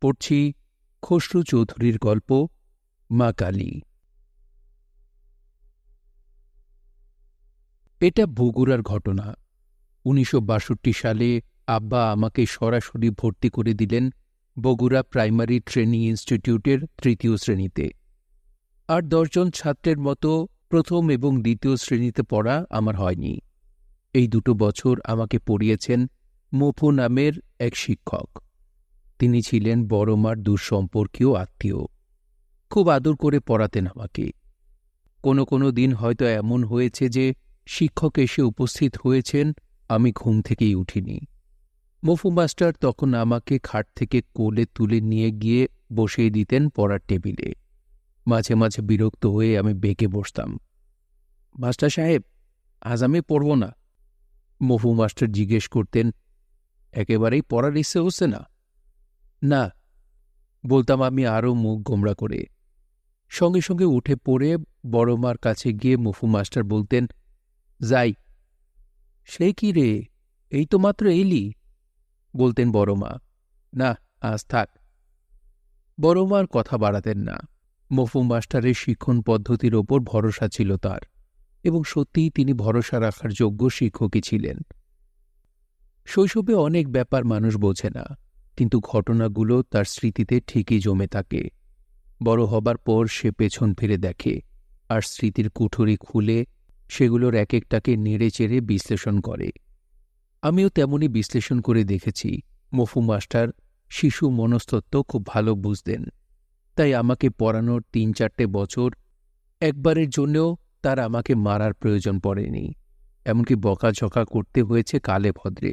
পড়ছি খসরু চৌধুরীর গল্প, মা কালী। এটা বগুড়ার ঘটনা। উনিশশো বাষট্টি সালে আব্বা আমাকে সরাসরি ভর্তি করে দিলেন বগুড়া প্রাইমারি ট্রেনিং ইনস্টিটিউটের তৃতীয় শ্রেণীতে। আর দশজন ছাত্রের মতো প্রথম এবং দ্বিতীয় শ্রেণীতে পড়া আমার হয়নি। এই দুটো বছর আমাকে পড়িয়েছেন মফু নামের এক শিক্ষক। তিনি ছিলেন বড় মার দুঃসম্পর্কীয় আত্মীয়। খুব আদর করে পড়াতেন আমাকে। কোনো কোনো দিন হয়তো এমন হয়েছে যে, শিক্ষক এসে উপস্থিত হয়েছেন, আমি ঘুম থেকেই উঠিনি। মফু মাস্টার তখন আমাকে খাট থেকে কোলে তুলে নিয়ে গিয়ে বসিয়ে দিতেন পড়ার টেবিলে। মাঝে মাঝে বিরক্ত হয়ে আমি বেঁকে বসতাম। মাস্টার সাহেব, আজ আমি পড়ব না। মফু মাস্টার জিজ্ঞেস করতেন, একেবারেই পড়ার ইচ্ছে হচ্ছে না? না, বলতাম আমি আরও মুখ গোমরা করে। সঙ্গে সঙ্গে উঠে পড়ে বড় মার কাছে গিয়ে মফু মাস্টার বলতেন, যাই। সে কি রে? এই তো মাত্র এলি? বলতেন বড় মা। না, আজ থাক। বড় মার কথা বাড়াতেন না। মফু মাস্টারের শিক্ষণ পদ্ধতির ওপর ভরসা ছিল তার এবং সত্যিই তিনি ভরসা রাখার যোগ্য শিক্ষকই ছিলেন। শৈশবে অনেক ব্যাপার মানুষ বোঝে না। কিন্তু ঘটনাগুলো তার স্মৃতিতে ঠিকই জমে থাকে। বড় হবার পর সে পেছন ফিরে দেখে, আর স্মৃতির কুঠুরি খুলে সেগুলোর এক একটাকে নেড়ে চেড়ে বিশ্লেষণ করে। আমিও তেমনই বিশ্লেষণ করে দেখেছি, মফু মাস্টার শিশু মনস্তত্ত্ব খুব ভালো বুঝতেন। তাই আমাকে পড়ানোর তিন চারটে বছর একবারের জন্যও তার আমাকে মারার প্রয়োজন পড়েনি। এমনকি বকাঝকা করতে হয়েছে কালে ভদ্রে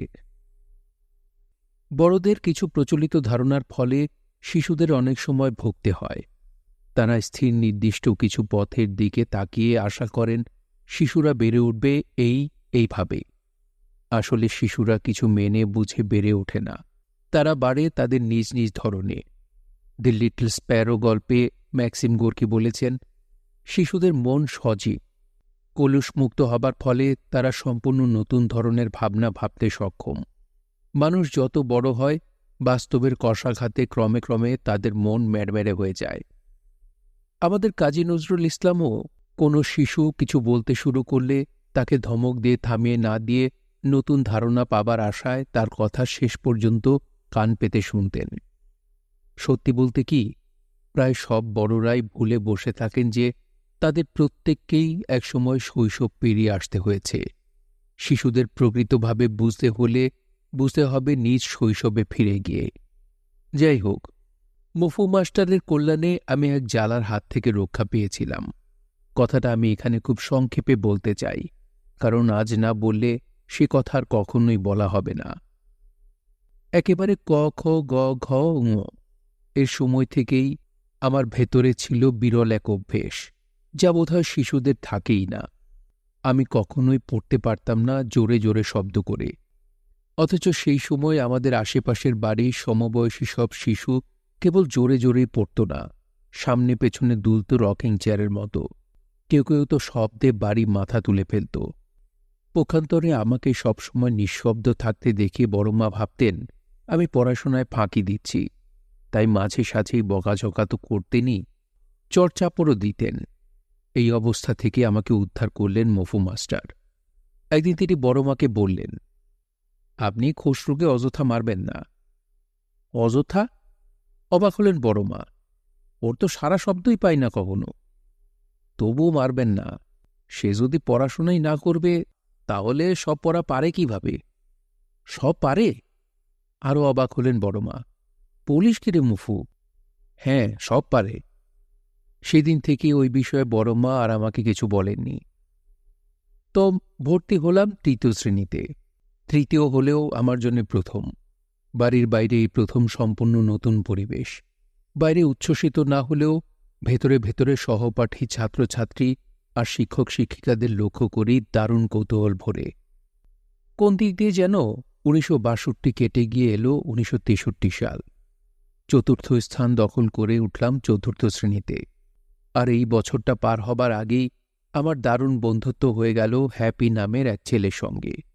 বড়দের কিছু প্রচলিত ধারণার ফলে শিশুদের অনেক সময় ভুগতে হয়। তারা স্থির, নির্দিষ্ট কিছু পথের দিকে তাকিয়ে আশা করেন শিশুরা বেড়ে উঠবে এই, এইভাবে। আসলে শিশুরা কিছু মেনে বুঝে বেড়ে ওঠে না। তারা বাড়ে তাদের নিজ নিজ ধরনে। দি লিটল স্প্যারো গল্পে ম্যাক্সিম গোর্কি বলেছেন, শিশুদের মন সজীব। কলুষমুক্ত হবার ফলে তারা সম্পূর্ণ নতুন ধরনের ভাবনা ভাবতে সক্ষম। মানুষ যত বড় হয়, বাস্তবের কষাঘাতে ক্রমে ক্রমে তাদের মন ম্যাড়মেড়ে হয়ে যায়। আমাদের কাজী নজরুল ইসলামও কোনো শিশু কিছু বলতে শুরু করলে তাকে ধমক দিয়ে থামিয়ে না দিয়ে নতুন ধারণা পাবার আশায় তার কথা শেষ পর্যন্ত কান পেতে শুনতেন। সত্যি বলতে কি, প্রায় সব বড়রাই ভুলে বসে থাকেন যে তাদের প্রত্যেককেই একসময় শৈশব পেরিয়ে আসতে হয়েছে। শিশুদের প্রকৃতভাবে বুঝতে হলে বুঝতে হবে নিজ শৈশবে ফিরে গিয়ে। যাই হোক, মফু মাস্টারের কল্যাণে আমি এক জ্বালার হাত থেকে রক্ষা পেয়েছিলাম। কথাটা আমি এখানে খুব সংক্ষেপে বলতে চাই, কারণ আজ না বললে সে কথা আর কখনোই বলা হবে না। একেবারে ক, খ, গ, ঘ এর সময় থেকেই আমার ভেতরে ছিল বিরল এক অভ্যেস, যা বোধহয় শিশুদের থাকেই না। আমি কখনোই পড়তে পারতাম না জোরে জোরে শব্দ করে। অথচ সেই সময় আমাদের আশেপাশের বাড়ির সমবয়সী সব শিশু কেবল জোরে জোরেই পড়ত না। সামনে পেছনে দুলত রকিং চেয়ারের মতো। কেউ কেউ তো শব্দে বাড়ি মাথা তুলে ফেলত। পক্ষান্তরে আমাকে সবসময় নিঃশব্দ থাকতে দেখে বড়মা ভাবতেন, আমি পড়াশোনায় ফাঁকি দিচ্ছি। তাই মাঝে সাঝেই বকাঝকা তো করতেনই। চর্চাপড়ও দিতেন। এই অবস্থা থেকে আমাকে উদ্ধার করলেন মফু মাস্টার। একদিন তিনি বড়মাকে বললেন আপনি খসরুকে অযথা মারবেন না। অযথা? অবাক হলেন বড়মা ওর তো সারা শব্দই পাই না কখনো। তবুও মারবেন না। সে যদি পড়াশোনাই না করবে, তাহলে সব পড়া পারে কীভাবে? সব পারে? আরও অবাক হলেন বড়মা পুলিশ কিরে মুফু? হ্যাঁ সব পারে। সেদিন থেকে ওই বিষয়ে বড় মা আর আমাকে কিছু বলেননি। তো ভর্তি হলাম তৃতীয় শ্রেণীতে। তৃতীয় হলেও আমার জন্য প্রথম। বাড়ির বাইরে এই প্রথম সম্পূর্ণ নতুন পরিবেশ। বাইরে উচ্ছ্বসিত না হলেও ভেতরে ভেতরে সহপাঠী, ছাত্রছাত্রী আর শিক্ষক শিক্ষিকাদের লক্ষ্য করি দারুণ কৌতূহল ভরে। কোন দিক দিয়ে যেন উনিশশো বাষট্টি কেটে গিয়ে এলো উনিশশো তেষট্টি সাল। চতুর্থ স্থান দখল করে উঠলাম চতুর্থ শ্রেণীতে। আর এই বছরটা পার হবার আগেই আমার দারুণ বন্ধুত্ব হয়ে গেল হ্যাপি নামের এক ছেলের সঙ্গে।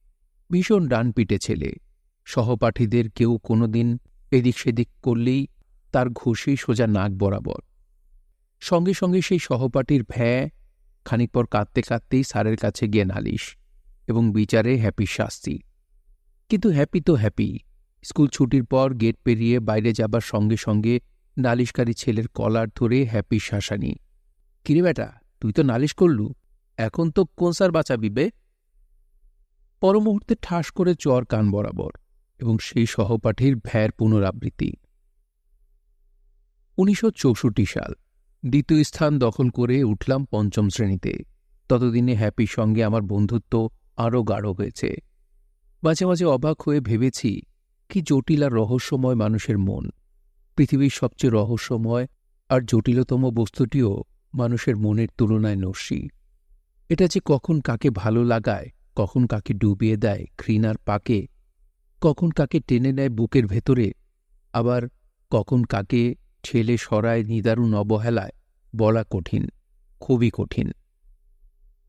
ভীষণ ডানপিটে ছেলে। সহপাঠীদের কেউ কোনোদিন এদিক সেদিক করলেই তার ঘষেই সোজা নাক বরাবর। সঙ্গে সঙ্গে সেই সহপাঠীর ভ্যা খানিক পর কাঁদতে কাঁদতেই স্যারের কাছে গিয়ে নালিশ এবং বিচারে হ্যাপি শাস্তি। কিন্তু হ্যাপি তো হ্যাপি। স্কুল ছুটির পর গেট পেরিয়ে বাইরে যাবার সঙ্গে সঙ্গে নালিশকারী ছেলের কলার ধরে হ্যাপির শাসানি, কিরে বেটা, তুই তো নালিশ করলু, এখন তো কোন স্যার বাঁচাবি বে? পরমুহূর্তে ঠাস করে চর কান বরাবর এবং সেই সহপাঠীর ভ্যার পুনরাবৃত্তি। উনিশশো চৌষট্টি সাল, দ্বিতীয় স্থান দখল করে উঠলাম পঞ্চম শ্রেণীতে। ততদিনে হ্যাপির সঙ্গে আমার বন্ধুত্ব আরও গাঢ় হয়েছে। মাঝে মাঝে অবাক হয়ে ভেবেছি, কি জটিল আর রহস্যময় মানুষের মন। পৃথিবীর সবচেয়ে রহস্যময় আর জটিলতম বস্তুটিও মানুষের মনের তুলনায় নস্যি। এটা যে কখন কাকে ভালো লাগায় কখন কাকে ডুবিয়ে দেয় ঘৃণার পাকে, কখন কাকে টেনে নেয় বুকের ভেতরে, আবার কখন কাকে ছেলে সরায় নিদারুণ অবহেলায় বলা কঠিন, খুবই কঠিন।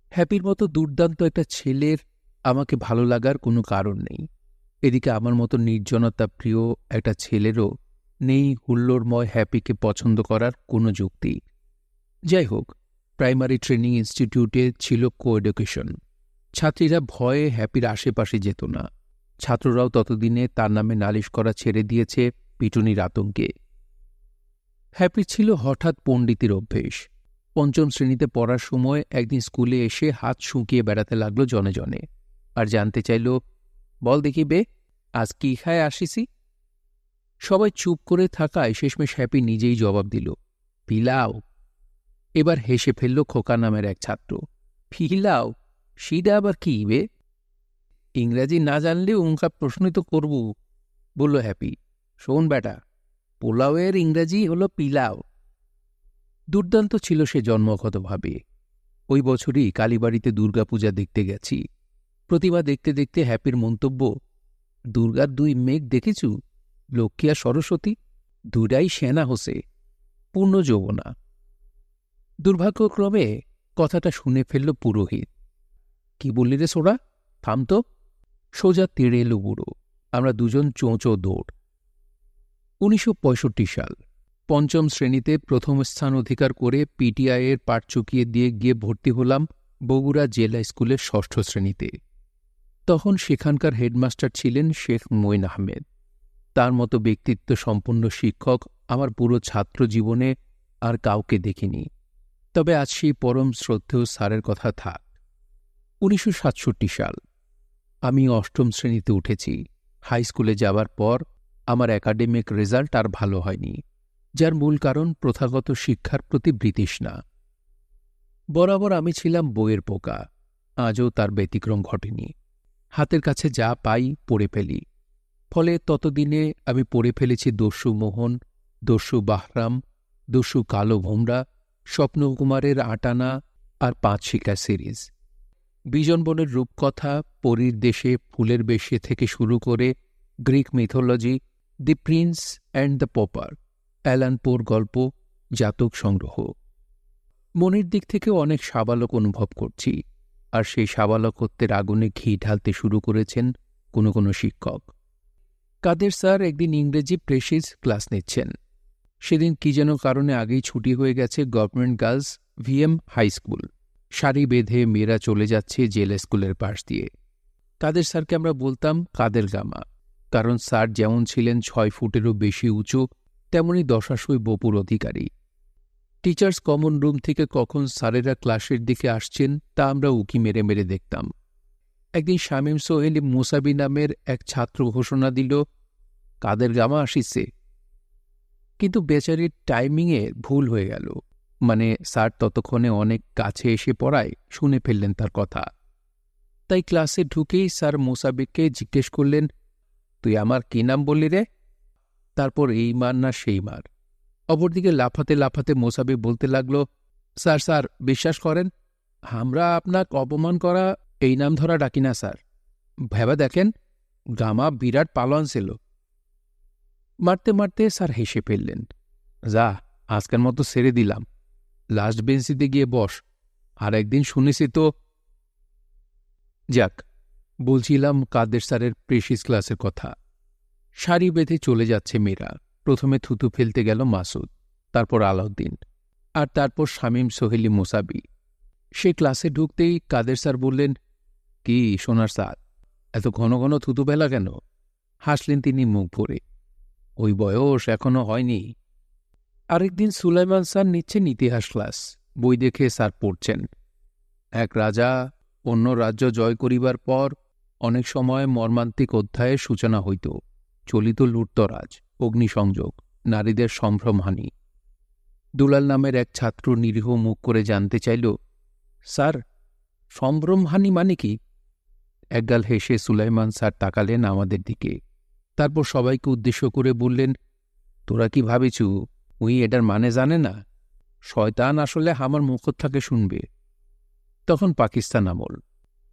হ্যাপির মতো দুর্দান্ত একটা ছেলের আমাকে ভালো লাগার কোনো কারণ নেই। এদিকে আমার মতো নির্জনতা প্রিয় একটা ছেলেরও নেই হুল্লোড়ময় হ্যাপিকে পছন্দ করার কোনো যুক্তি। যাই হোক, প্রাইমারি ট্রেনিং ইনস্টিটিউটে ছিল কো এডুকেশন ছাত্রীরা ভয়ে হ্যাপির আশেপাশে যেত না। ছাত্ররাও ততদিনে তার নামে নালিশ করা ছেড়ে দিয়েছে পিটুনির আতঙ্কে। হ্যাপি ছিল হঠাৎ পণ্ডিতের অভ্যেস। পঞ্চম শ্রেণীতে পড়ার সময় একদিন স্কুলে এসে হাত শুকিয়ে বেড়াতে লাগল জনে জনে আর জানতে চাইল, বল দেখি বে, আজ কি খায় আসিসি? সবাই চুপ করে থাকায় শেষমেশ হ্যাপি নিজেই জবাব দিল, পিলাও। এবার হেসে ফেলল খোকা নামের এক ছাত্র ফিলাও সিডা আবার কি বে? ইংরাজি না জানলেও উনকা প্রশ্নই তো করব, বলল হ্যাপি। শোন বেটা, পোলাওয়ের ইংরাজি হল পিলাও। দুর্দান্ত ছিল সে জন্মগতভাবে। ওই বছরই কালীবাড়িতে দুর্গাপূজা দেখতে গেছি। প্রতিভা দেখতে দেখতে হ্যাপির মন্তব্য, দুর্গার দুই মেঘ দেখেছু? লক্ষ্মী আর সরস্বতী? দুটাই সেনা হোসে, পূর্ণ যৌবনা। দুর্ভাগ্যক্রমে কথাটা শুনে ফেলল পুরোহিত। কি বললি রে সোরা থাম তো। সোজা তেড়ে এলো বুড়ো আমরা দুজন চোঁচো দৌড়। উনিশশো পঁয়ষট্টি সাল। পঞ্চম শ্রেণীতে প্রথম স্থান অধিকার করে পিটিআইয়ের পাঠ চুকিয়ে দিয়ে গিয়ে ভর্তি হলাম বগুড়া জেলা স্কুলের ষষ্ঠ শ্রেণীতে। তখন সেখানকার হেডমাস্টার ছিলেন শেখ মঈন আহমেদ। তার মতো ব্যক্তিত্ব সম্পন্ন শিক্ষক আমার পুরো ছাত্র জীবনে আর কাউকে দেখিনি। তবে আজ সেই পরম শ্রদ্ধেয় স্যারের কথা থাক। উনিশশো সাতষট্টি সাল। আমি অষ্টম শ্রেণীতে উঠেছি। হাই স্কুলে যাবার পর আমার একাডেমিক রেজাল্ট আর ভালো হয়নি, যার মূল কারণ প্রথাগত শিক্ষার প্রতি বৃতৃষ্ণা। বরাবর আমি ছিলাম বইয়ের পোকা। আজও তার ব্যতিক্রম ঘটেনি। হাতের কাছে যা পাই পড়ে ফেলি। ফলে ততদিনে আমি পড়ে ফেলেছি দস্যু মোহন, দস্যু বাহরাম, দস্যু কালো ভোমরা, স্বপ্নকুমারের আটানা আর পাঁচ শিকা সিরিজ। বিজনবনের রূপকথা পরীর দেশে ফুলের বেশে থেকে শুরু করে Greek mythology the prince and the pauper অ্যালানপোর গল্প, জাতক সংগ্রহ। মনের দিক থেকেও অনেক সাবালক অনুভব করছি, আর সেই সাবালকত্বের আগুনে ঘি ঢালতে শুরু করেছেন কোনো কোনো শিক্ষক। কাদের স্যার একদিন ইংরেজি প্রেসিস ক্লাস নিচ্ছেন। সেদিন কি যেন কারণে আগেই ছুটি হয়ে গেছে government girls VM high school. সারি বেঁধে মেয়েরা চলে যাচ্ছে জেলা স্কুলের পাশ দিয়ে। কাদের স্যারকে আমরা বলতাম কাদের গামা। কারণ স্যার যেমন ছিলেন ছয় ফুটেরও বেশি উঁচু, তেমনি দশাশই বপুর অধিকারী। টিচার্স কমন রুম থেকে কখন স্যারেরা ক্লাসের দিকে আসছেন, তা আমরা উকি মেরে মেরে দেখতাম। একদিন শামীম সোহেলি মুসাবি নামের এক ছাত্র ঘোষণা দিল, কাদের গামা আসিছে? কিন্তু বেচারির টাইমিংয়ে ভুল হয়ে গেল। মানে স্যার ততক্ষণে অনেক কাছে এসে পড়ায় শুনে ফেললেন তার কথা। তাই ক্লাসে ঢুকেই স্যার মোসাবিককে জিজ্ঞেস করলেন, তুই আমার কি নাম বললি রে? তারপর এই মার না সেই মার। অপরদিকে লাফাতে লাফাতে মোসাবি বলতে লাগল, স্যার স্যার, বিশ্বাস করেন, আমরা আপনাক অপমান করা এই নাম ধরা ডাকি না, স্যার। ভেবা দেখেন, গামা বিরাট পালন ছিল মারতে মারতে স্যার হেসে ফেললেন, যা, আজকের মতো সেরে দিলাম। লাস্ট বেঞ্চিতে গিয়ে বস। আর একদিন শুনেছি তো যাক, বলছিলাম কাদের স্যারের প্রেসিস ক্লাসের কথা। সারি বেঁধে চলে যাচ্ছে মেয়েরা। প্রথমে থুতু ফেলতে গেল মাসুদ, তারপর আলাউদ্দিন, আর তারপর শামীম সোহেলি মোসাবি। সে ক্লাসে ঢুকতেই কাদের স্যার বললেন, কি সোনার স্যার, এত ঘন ঘন থুতু ফেলা কেন? হাসলেন তিনি মুখ ভরে। ওই বয়স এখনও হয়নি। আরেকদিন সুলাইমান স্যার নিচ্ছেন ইতিহাস ক্লাস বই দেখে স্যার পড়ছেন। এক রাজা অন্য রাজ্য জয় করিবার পর অনেক সময় মর্মান্তিক অধ্যায়ের সূচনা হইত। চলিত লুটতরাজ, অগ্নিসংযোগ, নারীদের সম্ভ্রমহানি। দুলাল নামের এক ছাত্র নিরীহ মুখ করে জানতে চাইল, স্যার, সম্ভ্রমহানি মানে কি? একগাল হেসে সুলাইমান স্যার তাকালেন আমাদের দিকে। তারপর সবাইকে উদ্দেশ্য করে বললেন, তোরা কি ভাবিছু উই এটার মানে জানে না। শয়তান আসলে আমার মুখ থাকে শুনবে। তখন পাকিস্তান আমল।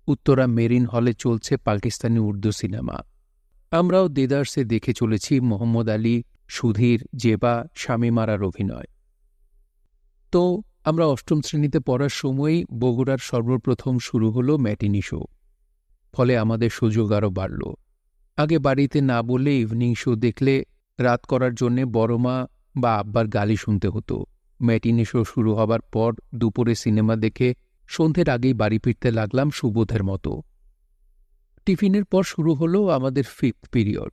উত্তরা মেরিন হলে চলছে পাকিস্তানি উর্দু সিনেমা। আমরাও দেদার্সে দেখে চলেছি মোহাম্মদ আলী, সুধীর, জেবা স্বামীমারার অভিনয়। তো, আমরা অষ্টম শ্রেণীতে পড়ার সময়ই বগুড়ার সর্বপ্রথম শুরু হলো ম্যাটিনি শো। ফলে আমাদের সুযোগ আরও বাড়ল। আগে বাড়িতে না বলে ইভিনিং শো দেখলে রাত করার জন্যে বড়মা বা আব্বার গালি শুনতে হতো। ম্যাটিনি শো শুরু হবার পর দুপুরে সিনেমা দেখে সন্ধ্যের আগেই বাড়ি ফিরতে লাগলাম সুবোধের মতো। টিফিনের পর শুরু হলো আমাদের ফিফথ পিরিয়ড।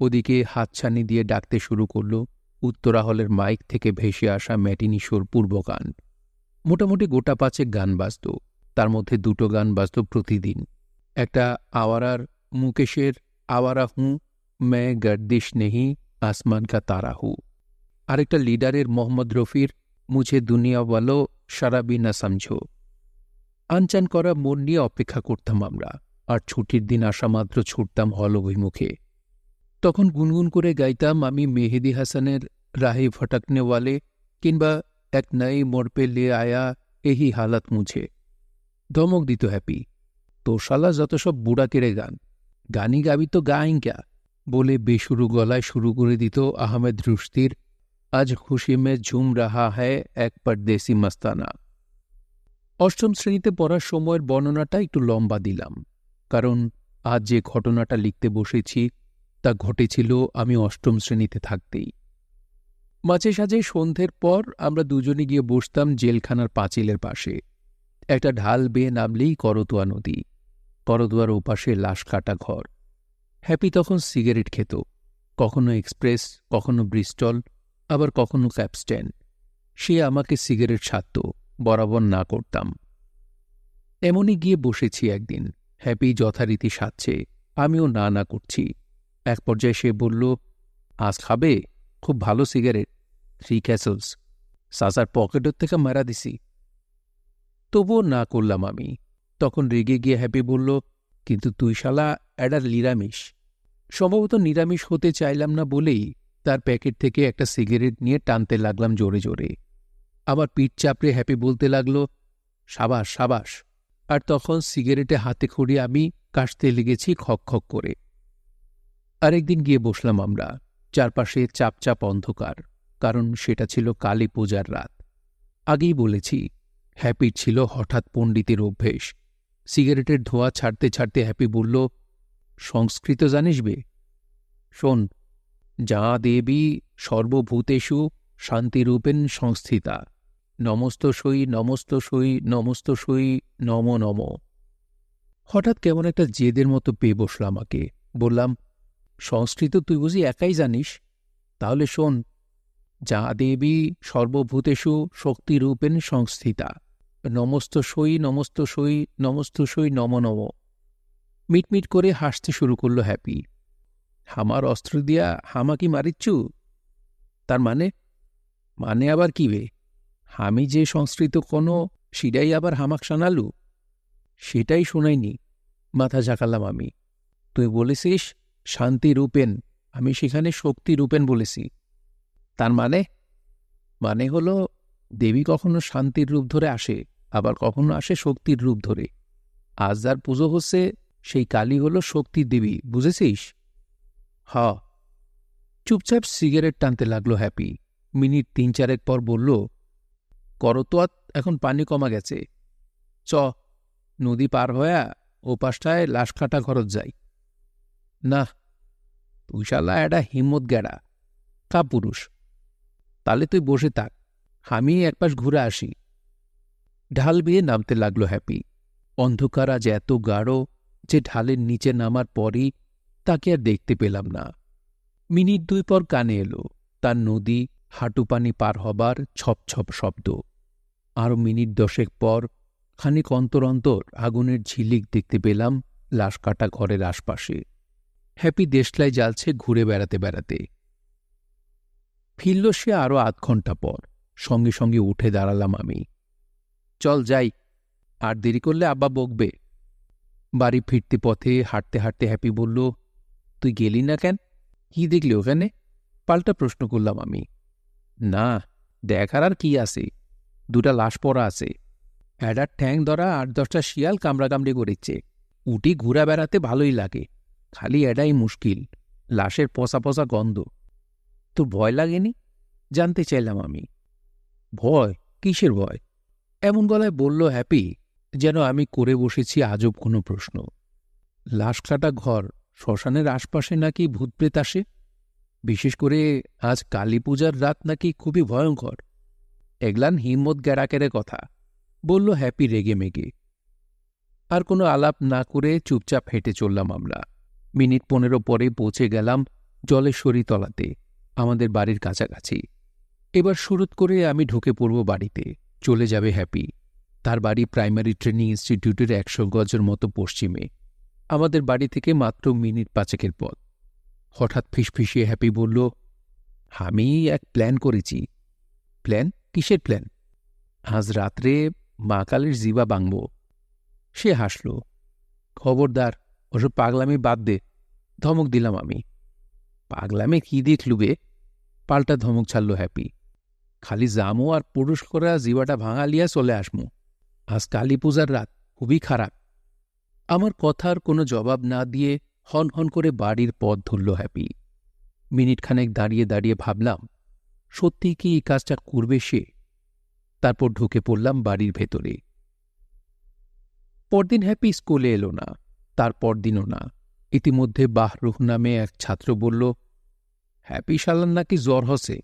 ওদিকে হাতছানি দিয়ে ডাকতে শুরু করল উত্তরা হলের মাইক থেকে ভেসে আসা ম্যাটিনি শোর পূর্বগান মোটামুটি গোটা পাঁচেক গান বাজত। তার মধ্যে দুটো গান বাজত প্রতিদিন। একটা আওয়ারার মুকেশের আওয়ারা হুঁ, মে গর্দিশ নেহি, আসমান কা তারা হু। আরেকটা লিডারের মোহাম্মদ রফির, মুঝে দুনিয়াওয়ালো সারাবি না সমঝো। আনচান করা মন নিয়ে অপেক্ষা করতাম আমরা, আর ছুটির দিন আসা মাত্র ছুটতাম হল অভিমুখে তখন গুনগুন করে গাইতাম, আমি মেহেদি হাসানের রাহে ফটাকনেওয়ালে কিংবা এক নই মোড় পে লে আয়া, এহি হালাত মুঝে। ধমক দিত হ্যাপি, তো শালা যত সব বুড়া কেড়ে গান গানি গাবি তো গাইং ক্যা? বলে বেসুরু গলায় শুরু করে দিত আহমেদ রুশতির আজ খুশি মে ঝুম রাহা হ্যায় এক পরদেশি মস্তানা অষ্টম শ্রেণীতে পড়ার সময়ের বর্ণনাটা একটু লম্বা দিলাম, কারণ আজ যে ঘটনাটা লিখতে বসেছি, তা ঘটেছিল আমি অষ্টম শ্রেণীতে থাকতেই। মাঝে সাঝে সন্ধ্যের পর আমরা দুজনে গিয়ে বসতাম জেলখানার পাঁচিলের পাশে। একটা ঢাল বেয়ে নামলেই করতোয়া নদী করদোয়ার ওপাশে লাশ কাটা ঘর। হ্যাপি তখন সিগারেট খেত, কখনো এক্সপ্রেস, কখনো ব্রিস্টল আবার কখনো ক্যাপস্ট্যান সে আমাকে সিগারেট ছাড়ত, বরাবর না করতাম। এমনই গিয়ে বসেছি একদিন। হ্যাপি যথারীতি সাচ্ছে আমিও না না করছি। এক পর্যায়ে সে বলল, আজ খাবে? খুব ভালো সিগারেট। থ্রি ক্যাসলস সাসার পকেটের থেকে মারা দিছি। তবুও না করলাম আমি। তখন রেগে গিয়ে হ্যাপি বলল, কিন্তু তুই শালা, অ্যাডার নিরামিষ। সম্ভবত নিরামিষ হতে চাইলাম না বলেই তার প্যাকেট থেকে একটা সিগারেট নিয়ে টানতে লাগলাম জোরে জোরে। আবার পিঠ চাপড়ে হ্যাপি বলতে লাগল, সাবাস সাবাস। আর তখন সিগারেটে হাতে খড়ি আমি কাশতে লেগেছি খক খক করে। আরেকদিন গিয়ে বসলাম আমরা, চারপাশে চাপচাপ অন্ধকার, কারণ সেটা ছিল কালী পূজার রাত। আগেই বলেছি হ্যাপির ছিল হঠাৎ পণ্ডিতের অভ্যেস। সিগারেটের ধোঁয়া ছাড়তে ছাড়তে হ্যাপি বলল, সংস্কৃত জানিস বে? শোন যা দেবী সর্বভূতেষু শান্তিরূপেণ সংস্থিতা। নমস্ত সই নমস্ত সই নমস্ত সই নম নম। হঠাৎ কেমন একটা জেদের মতো পেয়ে বসল আমাকে। বললাম, সংস্কৃত তুই বুঝি একাই জানিস? তাহলে শোন, যা দেবী সর্বভূতেষু শক্তিরূপেণ সংস্থিতা। নমস্ত সই নমস্ত সই নমস্ত সই নম নম। মিটমিট করে হাসতে শুরু করল হ্যাপি। হামার অস্ত্র দিয়া হামা কি মারিচ্ছু? তার মানে মানে আবার কি বে? আমি যে সংস্কৃত কোনো সিডাই আবার হামাক শানালু? সেটাই শোনাইনি, মাথা ঝাঁকালাম আমি। তুই বলেছিস, শান্তি রূপেন, আমি সেখানে শক্তি রূপেন বলেছি। তার মানে? মানে হলো, দেবী কখনো শান্তির রূপ ধরে আসে, আবার কখনো আসে শক্তির রূপ ধরে। আজ যার পুজো হচ্ছে, সেই কালী হলো শক্তির দেবী, বুঝেছিস? হ চুপচাপ সিগারেট টানতে লাগল হ্যাপি মিনিট তিন চারেক পর বলল করতোয়াত এখন পানি কমা গেছে চ নদী পার হয়া ও পাশটায় লাশ কাটা খরচ যাই। না তুই শালা একটা হিম্মত গেড়া, কা পুরুষ? তাহলে তুই বসে থাক, আমি একপাশ ঘুরে আসি। ঢাল বেয়ে নামতে লাগল হ্যাপি অন্ধকার আজ এত গাঢ় যে ঢালের নিচে নামার পরই তাকে আর দেখতে পেলাম না। মিনিট দুই পর কানে এলো, তার নদী হাঁটু পানি পার হবার ছপ ছপ শব্দ। আরও মিনিট দশেক পর খানিক অন্তর অন্তর আগুনের ঝিলিক দেখতে পেলাম লাশ কাটা ঘরের আশপাশে। হ্যাপি দেশলাই জ্বালছে ঘুরে বেড়াতে বেড়াতে। ফিরল সে আরও আধ ঘণ্টা পর, সঙ্গে সঙ্গে উঠে দাঁড়ালাম আমি। চল যাই, আর দেরি করলে আব্বা বকবে। বাড়ি ফিরতে পথে হাঁটতে হাঁটতে হ্যাপি বলল তুই গেলি না কেন? কি দেখলি ওখানে? পাল্টা প্রশ্ন করলাম আমি। না, দেখার আর কি আছে? দুটা লাশ পড়া আছে। অ্যাডার ঠ্যাং ধরা আট দশটা শিয়াল কামড়াকামড়ি করেছে। উটি ঘুরা বেড়াতে ভালোই লাগে। খালি এডাই মুশকিল। লাশের পচা পচা গন্ধ। তোর ভয় লাগেনি? জানতে চাইলাম আমি। ভয়? কিসের ভয়? এমন গলায় বলল হ্যাপি, যেন আমি করে বসেছি আজব কোনো প্রশ্ন। লাশ কাটা ঘর। শ্মশানের আশপাশে নাকি ভূতপ্রেত আসে? বিশেষ করে আজ কালী পূজার রাত নাকি খুবই ভয়ঙ্কর। এগলান হিম্মত গ্যারাকেরে কথা। বলল, হ্যাপি রেগে মেগে। আর কোনো আলাপ না করে চুপচাপ হেঁটে চললাম আমরা। মিনিট পনেরো পরে পৌঁছে গেলাম জলেশ্বরী তলাতে, আমাদের বাড়ির কাছাকাছি। এবার শুরুত করে আমি ঢুকে পড়ব বাড়িতে। চলে যাবে হ্যাপি। তার বাড়ি প্রাইমারি ট্রেনিং ইনস্টিটিউটের একশো গজের মতো পশ্চিমে। আমাদের বাড়ি থেকে মাত্র মিনিট পাঁচেকের পথ। হঠাৎ ফিসফিসিয়ে হ্যাপি বলল, আমি এক প্ল্যান করেছি। প্ল্যান? কিসের প্ল্যান? আজ রাত্রে মা কালীর জিবা বাংব সে হাসল, খবরদার, ওসব পাগলামি বাদ দে, ধমক দিলাম আমি। পাগলামে কি দেখলুবে পাল্টা ধমক ছাড়ল হ্যাপি, খালি জামো আর পুরুষ করা জিবাটা ভাঙা লিয়া চলে আসমু। আজ কালী পূজার রাত, খুবই খারাপ। আমার কথার কোনো জবাব না দিয়ে হন হন করে বাড়ির পথ ধরল হ্যাপি। মিনিটখানেক দাঁড়িয়ে দাঁড়িয়ে ভাবলাম সত্যি কি এই কাজটা করবে সে? তারপর ঢুকে পড়লাম বাড়ির ভেতরে। পরদিন হ্যাপি স্কুলে এলো না তার পরদিনও না। ইতিমধ্যে বাহরুহ নামে এক ছাত্র বলল, হ্যাপি শালান নাকি জ্বর হসে?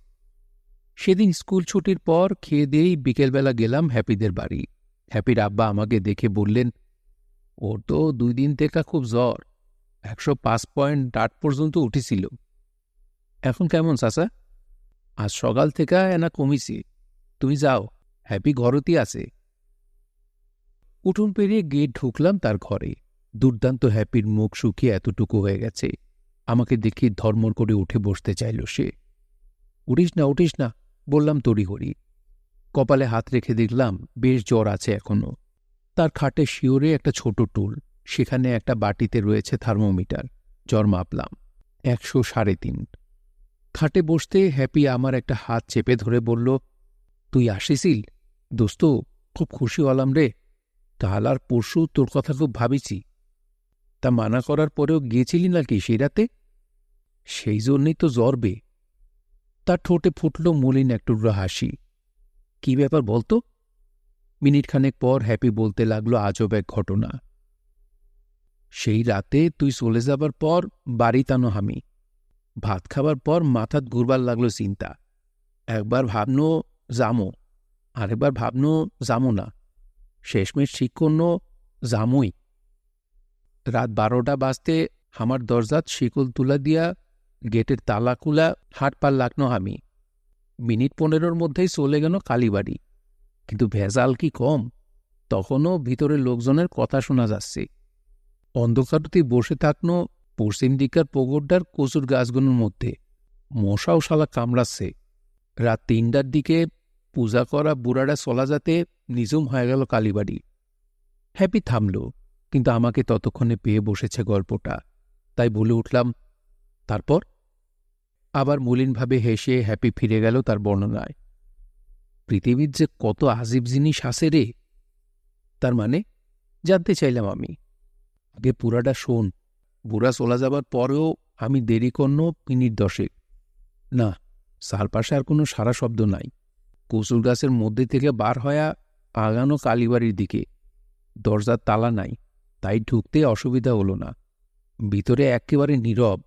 সেদিন স্কুল ছুটির পর খেয়ে দিয়েই বিকেলবেলা গেলাম হ্যাপিদের বাড়ি। হ্যাপির আব্বা আমাকে দেখে বললেন ওর তো দুই দিন থেকে খুব জ্বর। একশো পাঁচ পয়েন্ট আট পর্যন্ত উঠেছিল। এখন কেমন, চাচা? আজ সকাল থেকে এনা কমিছে। তুমি যাও, হ্যাপি ঘরতি আছে। উঠোন পেরিয়ে গেট ঢুকলাম তার ঘরে। দুর্দান্ত হ্যাপির মুখ শুকিয়ে এতটুকু হয়ে গেছে। আমাকে দেখি ধর্মর করে উঠে বসতে চাইল সে। উঠিস না উঠিস না, বললাম তড়িঘড়ি। কপালে হাত রেখে দেখলাম, বেশ জ্বর আছে এখনও। তার খাটে শিওরে একটা ছোট টুল, সেখানে একটা বাটিতে রয়েছে থার্মোমিটার জ্বর মাপলাম একশো সাড়ে তিন। খাটে বসতে হ্যাপি আমার একটা হাত চেপে ধরে বলল, তুই আসিসিল দোস্ত, খুব খুশি হলাম রে। কাল আর পরশু তোর কথা খুব ভাবিছি। তা মানা করার পরেও গিয়েছিলি নাকি সেই রাতে? সেই জন্যই তো জ্বরবে তার ঠোঁটে ফুটল মলিন একটুকরো হাসি। কি ব্যাপার বলতো? মিনিটখানেক পর হ্যাপি বলতে লাগল, আজব এক ঘটনা। সেই রাতে তুই চলে যাবার পর বাড়ি তানো আমি ভাত খাবার পর মাথাত ঘুরবার লাগল চিন্তা। একবার ভাবনো জামো, আরেকবার ভাবনো জামো না। শেষমেশ ঠিক করল জামুই। রাত বারোটা বাজতে আমার দরজাত শিকল তুলা দিয়া গেটের তালা খুলা হাট পার লাগনো আমি মিনিট পনেরোর মধ্যেই চলে গেল কালীবাড়ি। কিন্তু ভেজাল কি কম? তখনও ভিতরে লোকজনের কথা শোনা যাচ্ছে। অন্ধকারতে বসে থাকনো পশ্চিম দিকার পগড্ডার কচুর গাছগুলোর মধ্যে। মশাও শালা কামড়াচ্ছে। রাত তিনটার দিকে পূজা করা বুড়াটা চলা যাতে নিজুম হয়ে গেল কালীবাড়ি। হ্যাপি থামল, কিন্তু আমাকে ততক্ষণে পেয়ে বসেছে গল্পটা। তাই বলে উঠলাম, তারপর? আবার মলিনভাবে হেসে হ্যাপি ফিরে গেল তার বর্ণনায়। পৃথিবীর যে কত আজিব জিনিস আসে রে, তার মানে জানতে চাইলাম আমি। আগে পুরাটা শোন। বুড়া চলা যাবার পরেও আমি দেরি করন মিনিট দশেক। না চারপাশে আর কোনো সারা শব্দ নাই। কচুর গাছের মধ্যে থেকে বার হয়া আগানো কালীবাড়ির দিকে। দরজার তালা নাই, তাই ঢুকতে অসুবিধা হলো না। ভিতরে একেবারে নীরব।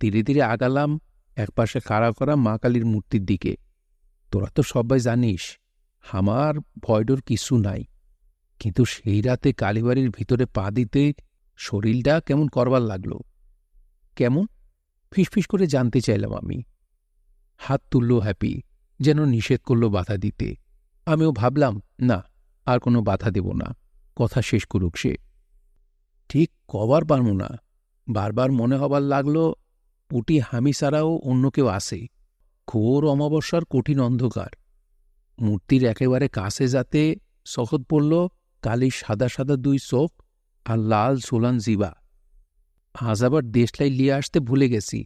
ধীরে ধীরে আগালাম একপাশে খাড়া করা মা কালীর মূর্তির দিকে। তোরা তো সবাই জানিস, আমার ভয়ডর কিছু নাই। কিন্তু সেই রাতে কালীবাড়ির ভিতরে পা দিতে শরীরটা কেমন করবার লাগল? কেমন? ফিসফিস করে জানতে চাইলাম আমি। হাত তুলল হ্যাপি, যেন নিষেধ করল বাধা দিতে। আমিও ভাবলাম, না, আর কোনো বাধা দেব না। কথা শেষ করুক সে। ঠিক কবার পারব না। বারবার মনে হবার লাগল, পুটি হামি ছাড়াও অন্য কেউ আসে ঘোর অমাবস্যার কঠিন অন্ধকার। মূর্তির একেবারে কাছে যাতে শখত পড়ল কালির সাদা সাদা দুই চোখ আর লাল সোলান জিবা। আজ আবার দেশলাই লিয়ে আসতে ভুলে গেছি।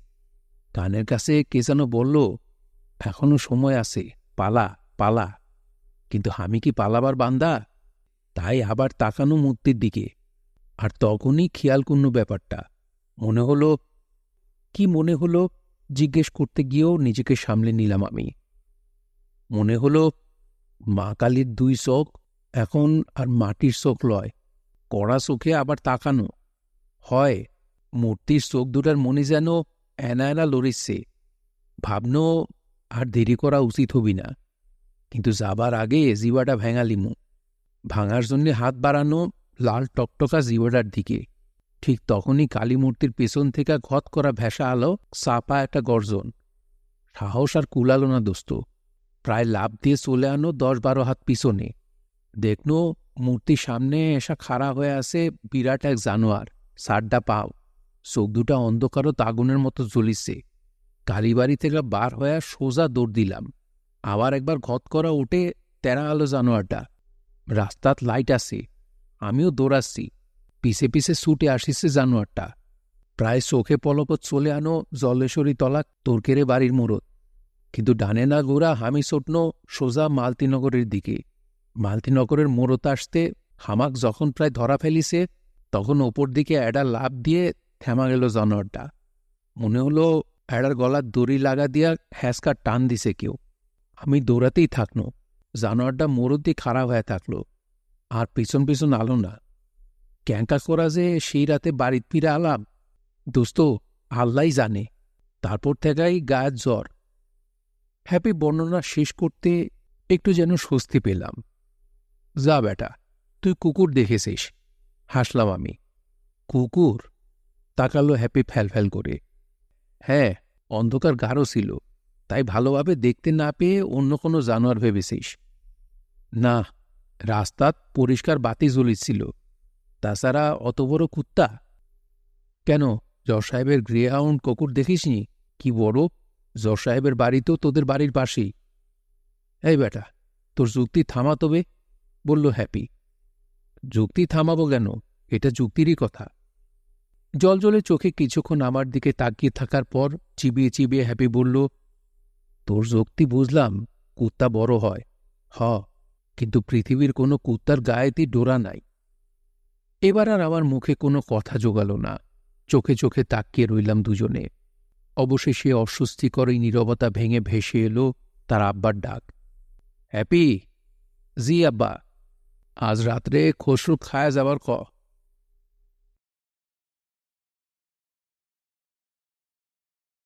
কানের কাছে কে যেন বলল, এখনও সময় আছে, পালা পালা। কিন্তু আমি কি পালাবার বান্দা? তাই আবার তাকানো মূর্তির দিকে। আর তখনই খেয়াল করল ব্যাপারটা। মনে হলো, কি মনে হলো জিজ্ঞেস করতে গিয়েও নিজেকে সামলে নিলাম আমি। মনে হলো, মা কালীর দুই চোখ এখন আর মাটির চোখ লয়, কড়া চোখে আবার তাকানো। হয়, মূর্তির চোখ দুটার মনে যেন এনা এনা লড়িচ্ছে। ভাবনো আর দেরি করা উচিত হবি না। কিন্তু যাবার আগে জিবাটা ভেঙালিমু ভাঙার জন্য হাত বাড়ানো, লাল টকটকা জিবাটার দিকে। ঠিক তখনই কালী মূর্তির পেছন থেকে ঘত করা ভেসা আলো চাপা একটা গর্জন। সাহস আর কুলালো না দোস্ত। প্রায় লাভ দিয়ে চলে আনো দশ বারো হাত পিছনে। দেখনো, মূর্তির সামনে এসা খাড়া হয়ে আছে বিরাট এক জানোয়ার সারডা পাও। চোখ দুটা অন্ধকারও তাগুনের মতো জ্বলিছে। কালীবাড়ি থেকে বার হয়ে সোজা দৌড় দিলাম। আবার একবার ঘত করা উঠে তেরা আলো জানোয়ারটা। রাস্তাত লাইট আছে। আমিও দৌড়াচ্ছি। পিছে পিছে ছুটে আসিছে জানোয়ারটা। প্রায় চোখে পলপত চলে আনো জলেশ্বরী তলাক তোরকেরে বাড়ির মোড়ত কিন্তু ডানে না গোড়া হামি ছোটন সোজা মালতিনগরের দিকে। মালতিনগরের মোড়ত আসতে হামাক যখন প্রায় ধরা ফেলিছে, তখন ওপর দিকে অ্যাডা লাভ দিয়ে থেমা গেল জানোয়ারটা। মনে হলো অ্যাডার গলার দড়ি লাগা দিয়া হ্যাসকা টান দিছে কেউ। আমি দৌড়াতেই থাকনো। জানোয়ারটা মোড়ত দিয়ে খারাপ হয়ে থাকল। আর পিছন পিছন আলো না। ক্যাঙ্কা করা যে সেই রাতে বাড়ির ফিরে আলাম দোস্ত আল্লাহ জানে। তারপর থেকেই গায়ের জ্বর। হ্যাপি বর্ণনা শেষ করতে একটু যেন স্বস্তি পেলাম। যা বেটা, তুই কুকুর দেখেছিস। হাসলাম আমি। কুকুর? তাকালো হ্যাপি ফ্যাল করে। হ্যাঁ অন্ধকার গাঢ় ছিল। তাই ভালোভাবে দেখতে না পেয়ে অন্য কোনো জানোয়ার ভেবেছিস। না রাস্তাত পরিষ্কার বাতি জ্বলিছিল তাছাড়া অত বড় কুত্তা? কেন? জজ সাহেবের গ্রেহাউন্ড কুকুর দেখিসনি? কি বড়? জজ সাহেবের বাড়ি তো তোদের বাড়ির পাশেই। এই বেটা, তোর যুক্তি থামা তবে? বলল হ্যাপি। যুক্তি থামাবো কেন? এটা যুক্তিরই কথা। জলজলে চোখে কিছুক্ষণ আমার দিকে তাকিয়ে থাকার পর চিবিয়ে চিবিয়ে হ্যাপি বলল, তোর যুক্তি বুঝলাম, কুত্তা বড় হয়। হ, কিন্তু পৃথিবীর কোনো কুত্তার গায়েতেই ডোরা নাই। এবার আর আমার মুখে কোনো কথা জোগাল না। চোখে চোখে তাকিয়ে রইলাম দুজনে। অবশেষে অস্বস্তিকর এই নীরবতা ভেঙে ভেসে এলো তার আব্বার ডাক। হ্যাপি? জি আব্বা। আজ রাত্রে খসরু খায়া যাবার ক?